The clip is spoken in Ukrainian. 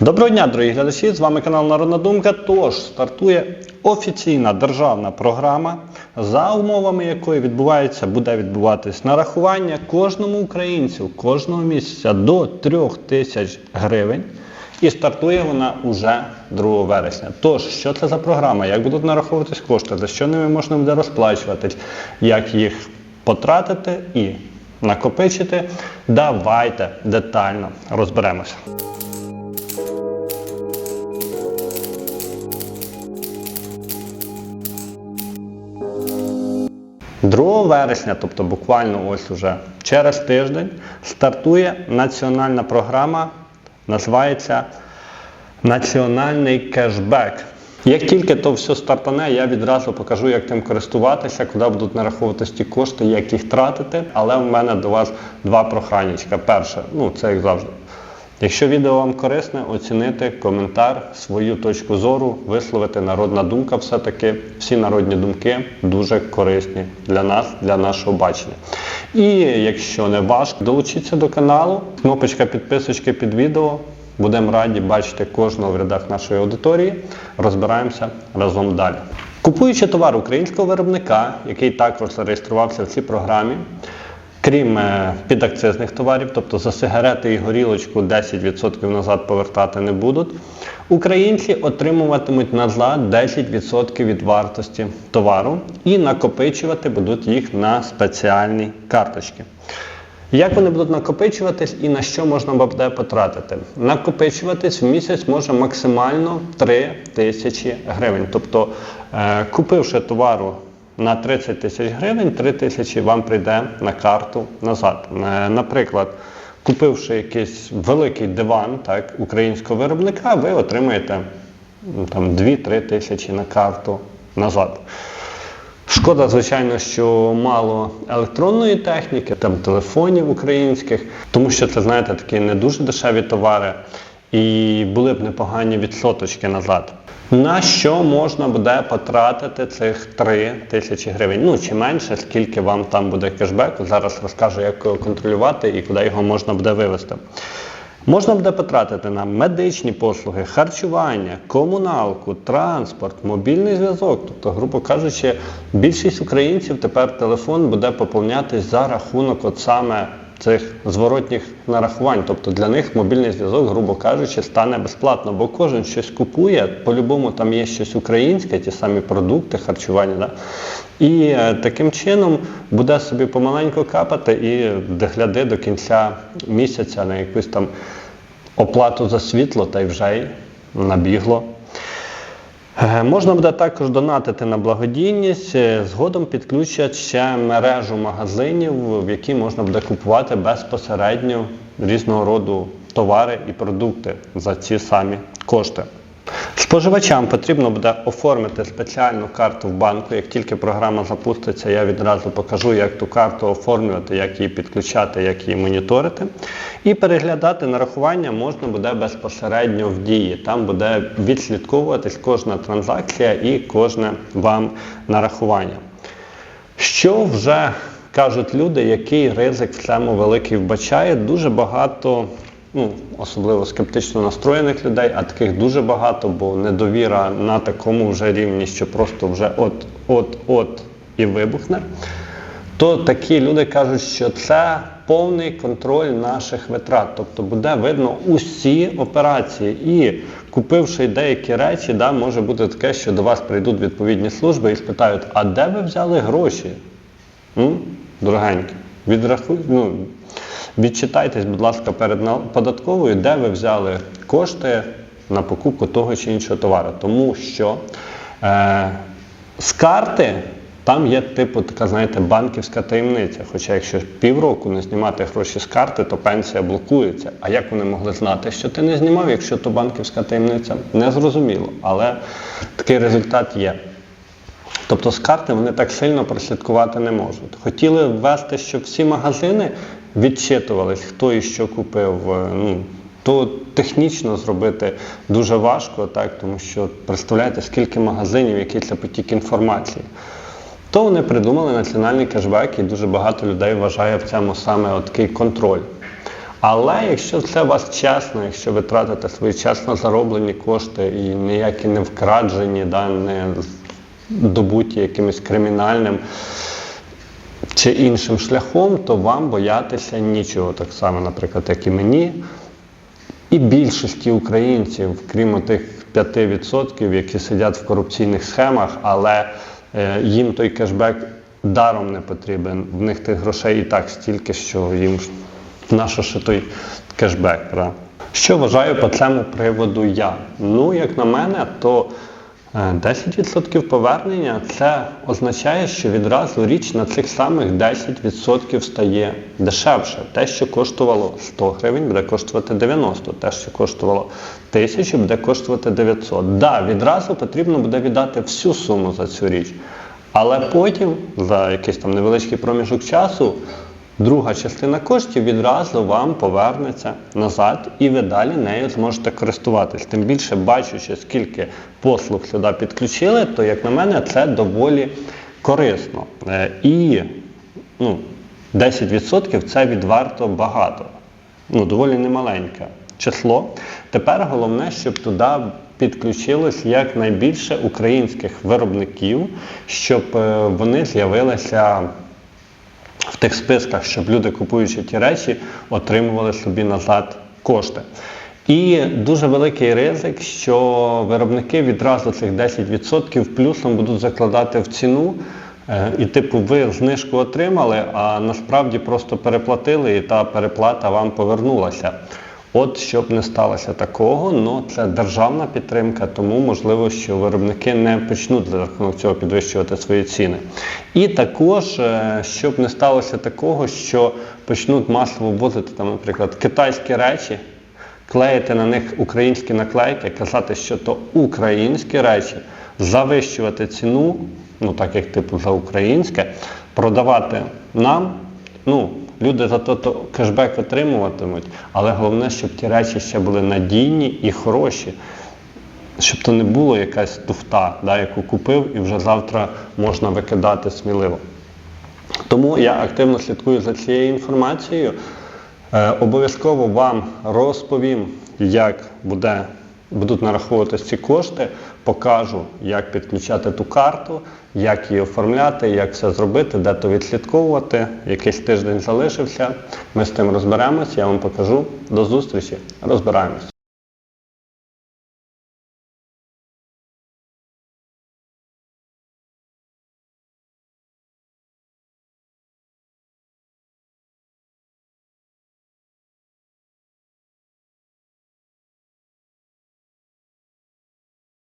Доброго дня, дорогі глядачі! З вами канал Народна Думка. Тож стартує офіційна державна програма, за умовами якої відбувається, буде відбуватись нарахування кожному українцю кожного місяця до 3 тисяч гривень. І стартує вона уже 2 вересня. Тож, що це за програма? Як будуть нараховуватись кошти, за що ними можна буде розплачуватись, як їх потратити і накопичити? Давайте детально розберемося. 2 вересня, тобто буквально ось уже через тиждень, стартує національна програма, називається Національний кешбек. Як тільки то все стартане, я відразу покажу, як тим користуватися, куди будуть нараховуватись ті кошти, як їх тратити. Але в мене до вас два проханечка. Перше, ну це як завжди. Якщо відео вам корисне, оцінити коментар, свою точку зору, висловити народна думка, все-таки всі народні думки дуже корисні для нас, для нашого бачення. І якщо не важко, долучіться до каналу, кнопочка підписочки під відео. Будемо раді бачити кожного в рядах нашої аудиторії. Розбираємося разом далі. Купуючи товар українського виробника, який також зареєструвався в цій програмі, Крім е, підакцизних товарів, тобто за сигарети і горілочку 10% назад повертати не будуть, українці отримуватимуть назад 10% від вартості товару і накопичувати будуть їх на спеціальні карточки. Як вони будуть накопичуватись і на що можна буде потратити? Накопичуватись в місяць може максимально 3 тисячі гривень. Тобто, е, купивши товару на 30 тисяч гривень, 3 тисячі вам прийде на карту назад. Е, Наприклад, купивши якийсь великий диван так, українського виробника, ви отримаєте там 2-3 тисячі на карту назад. Шкода, звичайно, що мало електронної техніки, там телефонів українських, тому що це, знаєте, такі не дуже дешеві товари, і були б непогані відсоточки назад. На що можна буде потратити цих 3 тисячі гривень? Ну чи менше, скільки вам там буде кешбеку. Зараз розкажу, як його контролювати і куди його можна буде вивести. Можна буде потратити на медичні послуги, харчування, комуналку, транспорт, мобільний зв'язок. Тобто, грубо кажучи, більшість українців тепер телефон буде поповнятись за рахунок от саме цих зворотніх нарахувань. Тобто для них мобільний зв'язок, грубо кажучи, стане безплатно, бо кожен щось купує, по-любому там є щось українське, ті самі продукти, харчування. Да? І е, таким чином буде собі помаленьку капати і догляди до кінця місяця на якусь там оплату за світло та й вже й набігло. Е, Можна буде також донатити на благодійність. Е, Згодом підключать ще мережу магазинів, в які можна буде купувати безпосередньо різного роду товари і продукти за ці самі кошти. Споживачам потрібно буде оформити спеціальну карту в банку. Як тільки програма запуститься, я відразу покажу, як ту карту оформлювати, як її підключати, як її моніторити. І переглядати нарахування можна буде безпосередньо в дії. Там буде відслідковуватись кожна транзакція і кожне вам нарахування. Що вже кажуть люди, який ризик в цьому великий вбачає? Дуже багато, ну, особливо скептично настроєних людей, а таких дуже багато, бо недовіра на такому вже рівні, що просто вже от-от-от і вибухне. То такі люди кажуть, що це повний контроль наших витрат. Тобто буде видно усі операції. І купивши деякі речі, да, може бути таке, що до вас прийдуть відповідні служби і спитають, а де ви взяли гроші? Дорогенькі, відрахуй, ну, відчитайтесь, будь ласка, перед податковою, де ви взяли кошти на покупку того чи іншого товару. Тому що е, з карти там є типу така, знаєте, банківська таємниця. Хоча якщо півроку не знімати гроші з карти, то пенсія блокується. А як вони могли знати, що ти не знімав, якщо то банківська таємниця? Не зрозуміло. Але такий результат є. Тобто з карти вони так сильно прослідкувати не можуть. Хотіли ввести, щоб всі магазини відчитувались, хто і що купив. е, Ну, то технічно зробити дуже важко, так, тому що представляєте, скільки магазинів, який це потік інформації. То вони придумали національний кешбек, і дуже багато людей вважає в цьому саме такий контроль. Але якщо це у вас чесно, якщо ви тратите свої чесно зароблені кошти і ніякі не вкраджені, да, не добуті якимось кримінальним чи іншим шляхом, то вам боятися нічого. Так само, наприклад, як і мені. І більшості українців, крім тих 5%, які сидять в корупційних схемах, але е, їм той кешбек даром не потрібен. В них тих грошей і так стільки, що їм нащо ще той кешбек. Правда? Що вважаю по цьому приводу я? Ну, як на мене, то 10% повернення це означає, що відразу річ на цих самих 10% стає дешевше. Те, що коштувало 100 гривень, буде коштувати 90. Те, що коштувало 1000, буде коштувати 900. Да, відразу потрібно буде віддати всю суму за цю річ. Але потім, за якийсь там невеличкий проміжок часу, друга частина коштів відразу вам повернеться назад, і ви далі нею зможете користуватись. Тим більше, бачучи, скільки послуг сюди підключили, то, як на мене, це доволі корисно. Е, І ну, 10% це відверто багато. Ну, доволі немаленьке число. Тепер головне, щоб туди підключилось якнайбільше українських виробників, щоб е, вони з'явилися в тих списках, щоб люди, купуючи ті речі, отримували собі назад кошти. І дуже великий ризик, що виробники відразу цих 10% плюсом будуть закладати в ціну. Е, І, типу, ви знижку отримали, а насправді просто переплатили, і та переплата вам повернулася. От щоб не сталося такого, ну це державна підтримка, тому можливо, що виробники не почнуть за рахунок цього підвищувати свої ціни. І також, е, щоб не сталося такого, що почнуть масово ввозити, там, наприклад, китайські речі, клеїти на них українські наклейки, казати, що то українські речі, завищувати ціну, ну так як типу за українське, продавати нам. Ну, люди за то, то кешбек отримуватимуть, але головне, щоб ті речі ще були надійні і хороші. Щоб то не було якась туфта, да, яку купив і вже завтра можна викидати сміливо. Тому я активно слідкую за цією інформацією. Е, обов'язково вам розповім, як буде, будуть нараховуватися ці кошти, покажу, як підключати ту карту, як її оформляти, як все зробити, де то відслідковувати. Якийсь тиждень залишився. Ми з тим розберемось, я вам покажу. До зустрічі, розбираємось.